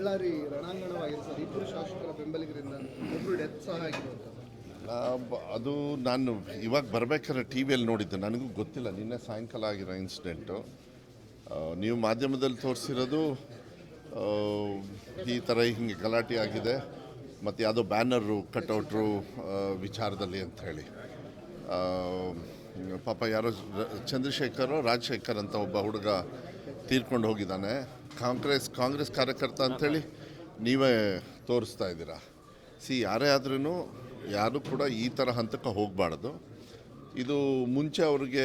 ಬಳ್ಳಾರಿ ರಣಾಂಗಣವಾಗಿದೆ ಇಬ್ಬರು ಶಾಸಕರ ಬೆಂಬಲಿಗರಿಂದ ಒಬ್ಬರು ಡೆತ್ ಸಹ ಅದು ನಾನು ಇವಾಗ ಬರ್ಬೇಕಾದ್ರೆ ಟಿ ವಿಯಲ್ಲಿ ನೋಡಿದ್ದೆ. ನನಗೂ ಗೊತ್ತಿಲ್ಲ. ನಿನ್ನೆ ಸಾಯಂಕಾಲ ಆಗಿರೋ ಇನ್ಸಿಡೆಂಟು. ನೀವು ಮಾಧ್ಯಮದಲ್ಲಿ ತೋರಿಸಿರೋದು ಈ ಥರ ಹಿಂಗೆ ಗಲಾಟೆ ಆಗಿದೆ. ಮತ್ತು ಯಾವುದೋ ಬ್ಯಾನರು ಕಟ್ಔಟ್ರು ವಿಚಾರದಲ್ಲಿ ಅಂತ ಹೇಳಿ ಪಾಪ ಯಾರೋ ಚಂದ್ರಶೇಖರ್, ರಾಜಶೇಖರ್ ಅಂತ ಒಬ್ಬ ಹುಡುಗ ತೀರ್ಕೊಂಡು ಹೋಗಿದ್ದಾನೆ. ಕಾಂಗ್ರೆಸ್ ಕಾಂಗ್ರೆಸ್ ಕಾರ್ಯಕರ್ತ ಅಂಥೇಳಿ ನೀವೇ ತೋರಿಸ್ತಾ ಇದ್ದೀರಾ? ಸಿ, ಯಾರೇ ಆದ್ರೂ ಯಾರು ಕೂಡ ಈ ಥರ ಹಂತಕ್ಕೆ ಹೋಗಬಾರ್ದು. ಇದು ಮುಂಚೆ ಅವ್ರಿಗೆ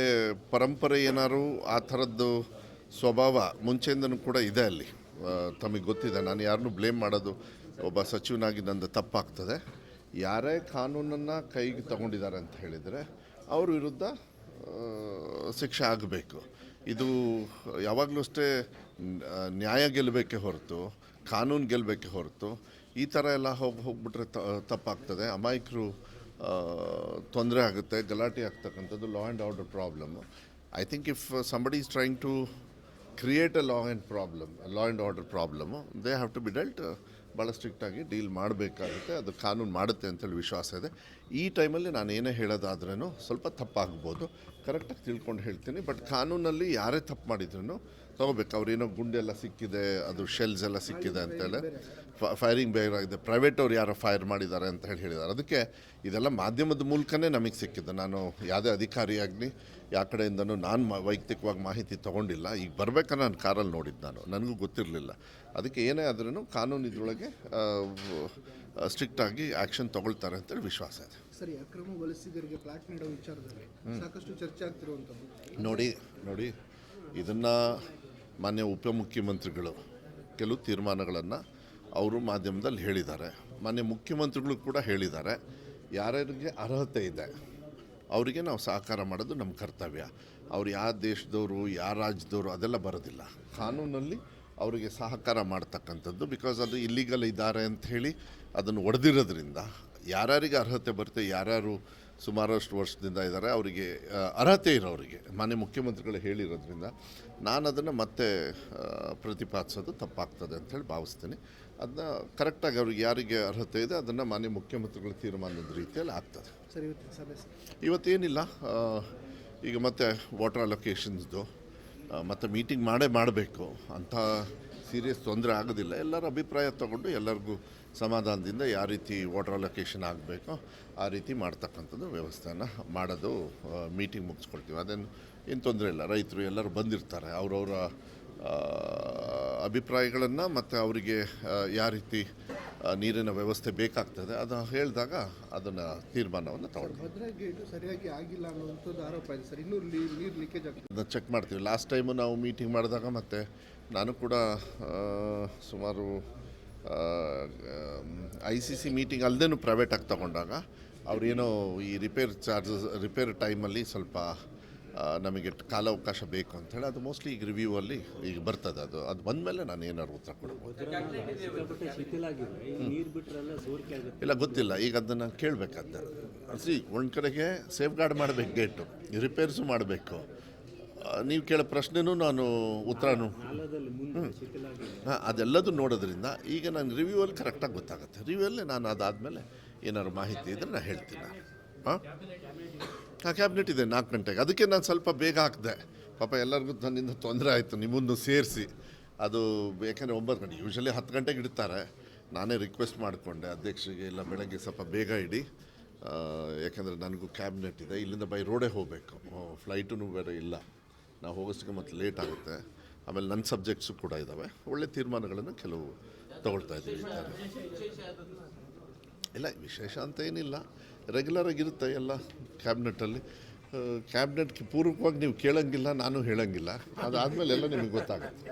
ಪರಂಪರೆ ಏನಾದ್ರು ಆ ಥರದ್ದು ಸ್ವಭಾವ ಮುಂಚೆಯಿಂದನೂ ಕೂಡ ಇದೆ ಅಲ್ಲಿ. ತಮಗೆ ಗೊತ್ತಿದೆ, ನಾನು ಯಾರನ್ನೂ ಬ್ಲೇಮ್ ಮಾಡೋದು ಒಬ್ಬ ಸಚಿವನಾಗಿ ನಂದು ತಪ್ಪಾಗ್ತದೆ. ಯಾರೇ ಕಾನೂನನ್ನು ಕೈಗೆ ತಗೊಂಡಿದ್ದಾರೆ ಅಂತ ಹೇಳಿದರೆ ಅವ್ರ ವಿರುದ್ಧ ಶಿಕ್ಷೆ ಆಗಬೇಕು. ಇದು ಯಾವಾಗಲೂ ಅಷ್ಟೇ ನ್ಯಾಯ ಗೆಲ್ಲಬೇಕೆ ಹೊರತು, ಕಾನೂನು ಗೆಲ್ಲಬೇಕೆ ಹೊರತು, ಈ ಥರ ಎಲ್ಲ ಹೋಗಿ, ಹೋಗ್ಬಿಟ್ರೆ ತಪ್ಪಾಗ್ತದೆ. ಅಮಾಯಕರು ತೊಂದರೆ ಆಗುತ್ತೆ, ಗಲಾಟೆ ಆಗ್ತಕ್ಕಂಥದ್ದು law and order problem I think if somebody is trying to create a law and problem law and order problem they have to be dealt ಭಾಳ ಸ್ಟ್ರಿಕ್ಟಾಗಿ ಡೀಲ್ ಮಾಡಬೇಕಾಗುತ್ತೆ, ಅದು ಕಾನೂನು ಮಾಡುತ್ತೆ ಅಂತೇಳಿ ವಿಶ್ವಾಸ ಇದೆ. ಈ ಟೈಮಲ್ಲಿ ನಾನು ಏನೇ ಹೇಳೋದಾದ್ರೂ ಸ್ವಲ್ಪ ತಪ್ಪಾಗ್ಬೋದು. ಕರೆಕ್ಟಾಗಿ ತಿಳ್ಕೊಂಡು ಹೇಳ್ತೀನಿ ಬಟ್ ಕಾನೂನಲ್ಲಿ ಯಾರೇ ತಪ್ಪು ಮಾಡಿದ್ರು ತಗೋಬೇಕು. ಅವ್ರೇನೋ ಗುಂಡೆಲ್ಲ ಸಿಕ್ಕಿದೆ, ಅದು ಶೆಲ್ಸ್ ಎಲ್ಲ ಸಿಕ್ಕಿದೆ ಅಂತೇಳಿ ಫೈರಿಂಗ್ ಬೇರೆ ಆಗಿದೆ ಪ್ರೈವೇಟ್ ಅವ್ರು ಯಾರೋ ಫೈರ್ ಮಾಡಿದ್ದಾರೆ ಅಂತ ಹೇಳಿ ಹೇಳಿದ್ದಾರೆ. ಅದಕ್ಕೆ ಇದೆಲ್ಲ ಮಾಧ್ಯಮದ ಮೂಲಕನೇ ನಮಗೆ ಸಿಕ್ಕಿದ್ದು. ನಾನು ಯಾವುದೇ ಅಧಿಕಾರಿಯಾಗಲಿ ಯಾವ ಕಡೆಯಿಂದನೂ ನಾನು ವೈಯಕ್ತಿಕವಾಗಿ ಮಾಹಿತಿ ತೊಗೊಂಡಿಲ್ಲ. ಈಗ ಬರಬೇಕಾದ್ರೆ ನಾನು ಕಾರಲ್ಲಿ ನೋಡಿದ್ದು ನಾನು. ನನಗೂ ಗೊತ್ತಿರಲಿಲ್ಲ. ಅದಕ್ಕೆ ಏನೇ ಆದ್ರೂ ಕಾನೂನು ಇದ್ರೊಳಗೆ ಸ್ಟ್ರಿಕ್ಟಾಗಿ ಆ್ಯಕ್ಷನ್ ತಗೊಳ್ತಾರೆ ಅಂತೇಳಿ ವಿಶ್ವಾಸ ಇದೆ. ಸರಿ ಅಕ್ರಮಗೊಳಿಸಿದರಿಗೆ ಫ್ಲಾಟ್ ನೀಡೋ ವಿಚಾರದಲ್ಲಿ ಸಾಕಷ್ಟು ಚರ್ಚೆ ಆಗ್ತಿರುವಂಥದ್ದು ನೋಡಿ ನೋಡಿ ಇದನ್ನು ಮಾನ್ಯ ಉಪಮುಖ್ಯಮಂತ್ರಿಗಳು ಕೆಲವು ತೀರ್ಮಾನಗಳನ್ನು ಅವರು ಮಾಧ್ಯಮದಲ್ಲಿ ಹೇಳಿದ್ದಾರೆ. ಮಾನ್ಯ ಮುಖ್ಯಮಂತ್ರಿಗಳು ಕೂಡ ಹೇಳಿದ್ದಾರೆ. ಯಾರ್ಯಾರಿಗೆ ಅರ್ಹತೆ ಇದೆ ಅವರಿಗೆ ನಾವು ಸಹಕಾರ ಮಾಡೋದು ನಮ್ಮ ಕರ್ತವ್ಯ. ಅವ್ರು ಯಾವ ದೇಶದವರು ಯಾವ ರಾಜ್ಯದವರು ಅದೆಲ್ಲ ಬರೋದಿಲ್ಲ. ಕಾನೂನಲ್ಲಿ ಅವರಿಗೆ ಸಹಕಾರ ಮಾಡ್ತಕ್ಕಂಥದ್ದು ಬಿಕಾಸ್ ಅದು ಇಲ್ಲಿಗಲ್ ಇದ್ದಾರೆ ಅಂಥೇಳಿ ಅದನ್ನು ಒಡೆದಿರೋದ್ರಿಂದ ಯಾರ್ಯಾರಿಗೆ ಅರ್ಹತೆ ಬರುತ್ತೆ ಯಾರ್ಯಾರು ಸುಮಾರಷ್ಟು ವರ್ಷದಿಂದ ಇದ್ದಾರೆ ಅವರಿಗೆ ಅರ್ಹತೆ ಇರೋರಿಗೆ ಮಾನ್ಯ ಮುಖ್ಯಮಂತ್ರಿಗಳು ಹೇಳಿರೋದ್ರಿಂದ ನಾನು ಅದನ್ನು ಮತ್ತೆ ಪ್ರತಿಪಾದಿಸೋದು ತಪ್ಪಾಗ್ತದೆ ಅಂಥೇಳಿ ಭಾವಿಸ್ತೀನಿ. ಅದನ್ನ ಕರೆಕ್ಟಾಗಿ ಅವ್ರಿಗೆ ಯಾರಿಗೆ ಅರ್ಹತೆ ಇದೆ ಅದನ್ನು ಮಾನ್ಯ ಮುಖ್ಯಮಂತ್ರಿಗಳು ತೀರ್ಮಾನದ ರೀತಿಯಲ್ಲಿ ಆಗ್ತದೆ. ಸರಿ ಇವತ್ತೇನಿಲ್ಲ ಈಗ ಮತ್ತೆ ವಾಟರ್ ಅಲೊಕೇಶನ್ಸ್ದು ಮತ್ತು ಮೀಟಿಂಗ್ ಮಾಡೇ ಮಾಡಬೇಕು. ಅಂಥ ಸೀರಿಯಸ್ ತೊಂದರೆ ಆಗೋದಿಲ್ಲ. ಎಲ್ಲರ ಅಭಿಪ್ರಾಯ ತಗೊಂಡು ಎಲ್ಲರಿಗೂ ಸಮಾಧಾನದಿಂದ ಯಾವ ರೀತಿ ವಾಟರ್ ಅಲೊಕೇಶನ್ ಆಗಬೇಕೋ, ಆ ರೀತಿ ಮಾಡ್ತಕ್ಕಂಥದ್ದು ವ್ಯವಸ್ಥೆನ ಮಾಡೋದು ಮೀಟಿಂಗ್ ಮುಗಿಸ್ಕೊಳ್ತೀವಿ. ಅದೇನು, ಏನು ತೊಂದರೆ ಇಲ್ಲ. ರೈತರು ಎಲ್ಲರೂ ಬಂದಿರ್ತಾರೆ. ಅವರವರ ಅಭಿಪ್ರಾಯಗಳನ್ನು ಮತ್ತು ಅವರಿಗೆ ಯಾವ ರೀತಿ ನೀರಿನ ವ್ಯವಸ್ಥೆ ಬೇಕಾಗ್ತದೆ ಅದು ಹೇಳಿದಾಗ ಅದನ್ನು ತೀರ್ಮಾನವನ್ನು ತಗೊಂಡು ಸರಿಯಾಗಿ ಆಗಿಲ್ಲ ಅನ್ನುವಂಥದ್ದು ಆರೋಪ ಇದೆ ಸರ್. ಇನ್ನೂ ನೀರು ಲೀಕೇಜ್ ಆಗ್ತದೆ. ಅದನ್ನು ಚೆಕ್ ಮಾಡ್ತೀವಿ. ಲಾಸ್ಟ್ ಟೈಮು ನಾವು ಮೀಟಿಂಗ್ ಮಾಡಿದಾಗ ಮತ್ತು ನಾನು ಕೂಡ ಸುಮಾರು ಐ ಸಿ ಸಿ ಮೀಟಿಂಗ್ ಅಲ್ಲದೇನು ಪ್ರೈವೇಟಾಗಿ ತಗೊಂಡಾಗ ಅವರೇನೋ ಈ ರಿಪೇರ್ ಚಾರ್ಜಸ್ ರಿಪೇರ್ ಟೈಮಲ್ಲಿ ಸ್ವಲ್ಪ ನಮಗೆ ಕಾಲಾವಕಾಶ ಬೇಕು ಅಂಥೇಳಿ ಅದು ಮೋಸ್ಟ್ಲಿ ಈಗ ರಿವ್ಯೂವಲ್ಲಿ ಈಗ ಬರ್ತದೆ ಅದು. ಅದು ಬಂದ ಮೇಲೆ ನಾನು ಏನಾದ್ರು ಉತ್ತರ ಕೊಡ್ಬೋದು. ಇಲ್ಲ, ಗೊತ್ತಿಲ್ಲ. ಈಗ ಅದನ್ನು ಕೇಳ್ಬೇಕಂತ. ಸಿ, ಒಂದು ಕಡೆಗೆ ಸೇಫ್ ಗಾರ್ಡ್ ಮಾಡಬೇಕು ಗೇಟು ರಿಪೇರ್ಸು ಮಾಡಬೇಕು. ನೀವು ಕೇಳೋ ಪ್ರಶ್ನೆನೂ ನಾನು ಉತ್ತರನು ಹಾಂ, ಅದೆಲ್ಲದೂ ನೋಡೋದ್ರಿಂದ ಈಗ ನಾನು ರಿವ್ಯೂವಲ್ಲಿ ಕರೆಕ್ಟಾಗಿ ಗೊತ್ತಾಗುತ್ತೆ. ರಿವ್ಯೂವಲ್ಲಿ ನಾನು ಅದಾದಮೇಲೆ ಏನಾದ್ರು ಮಾಹಿತಿ ಇದ್ದರೆ ನಾನು ಹೇಳ್ತೀನಿ ಹಾಂ? ಕ್ಯಾಬಿನೆಟ್ ಇದೆ ನಾಲ್ಕು ಗಂಟೆಗೆ. ಅದಕ್ಕೆ ನಾನು ಸ್ವಲ್ಪ ಬೇಗ ಹಾಕಿದೆ. ಪಾಪ ಎಲ್ಲರಿಗೂ ನನ್ನಿಂದ ತೊಂದರೆ ಆಯಿತು ನಿಮ್ಮನ್ನು ಸೇರಿಸಿ. ಅದು ಯಾಕಂದರೆ ಒಂಬತ್ತು ಗಂಟೆ ಯೂಶಲಿ ಹತ್ತು ಗಂಟೆಗೆ ಇಡ್ತಾರೆ. ನಾನೇ ರಿಕ್ವೆಸ್ಟ್ ಮಾಡಿಕೊಂಡೆ ಅಧ್ಯಕ್ಷರಿಗೆ ಇಲ್ಲ ಬೆಳಗ್ಗೆ ಸ್ವಲ್ಪ ಬೇಗ ಇಡಿ. ಯಾಕೆಂದರೆ ನನಗೂ ಕ್ಯಾಬಿನೆಟ್ ಇದೆ ಇಲ್ಲಿಂದ ಬೈ ರೋಡೇ ಹೋಗಬೇಕು. ಫ್ಲೈಟೂ ಬೇರೆ ಇಲ್ಲ. ನಾವು ಹೋಗೋಷ್ಟಕ್ಕೆ ಮತ್ತೆ ಲೇಟ್ ಆಗುತ್ತೆ. ಆಮೇಲೆ ನನ್ನ ಸಬ್ಜೆಕ್ಟ್ಸು ಕೂಡ ಇದ್ದಾವೆ ಒಳ್ಳೆ ತೀರ್ಮಾನಗಳನ್ನು ಕೆಲವು ತಗೊಳ್ತಾ ಇದ್ದೀವಿ. ಇಲ್ಲ ವಿಶೇಷ ಅಂತ ಏನಿಲ್ಲ. ರೆಗ್ಯುಲರ್ ಆಗಿರುತ್ತೆ ಎಲ್ಲ ಕ್ಯಾಬಿನೆಟಲ್ಲಿ ಕ್ಯಾಬಿನೆಟ್ಗೆ ಪೂರ್ವಕವಾಗಿ ನೀವು ಕೇಳಂಗಿಲ್ಲ ನಾನು ಹೇಳಂಗಿಲ್ಲ. ಅದಾದಮೇಲೆ ಎಲ್ಲ ನಿಮಗೆ ಗೊತ್ತಾಗುತ್ತೆ.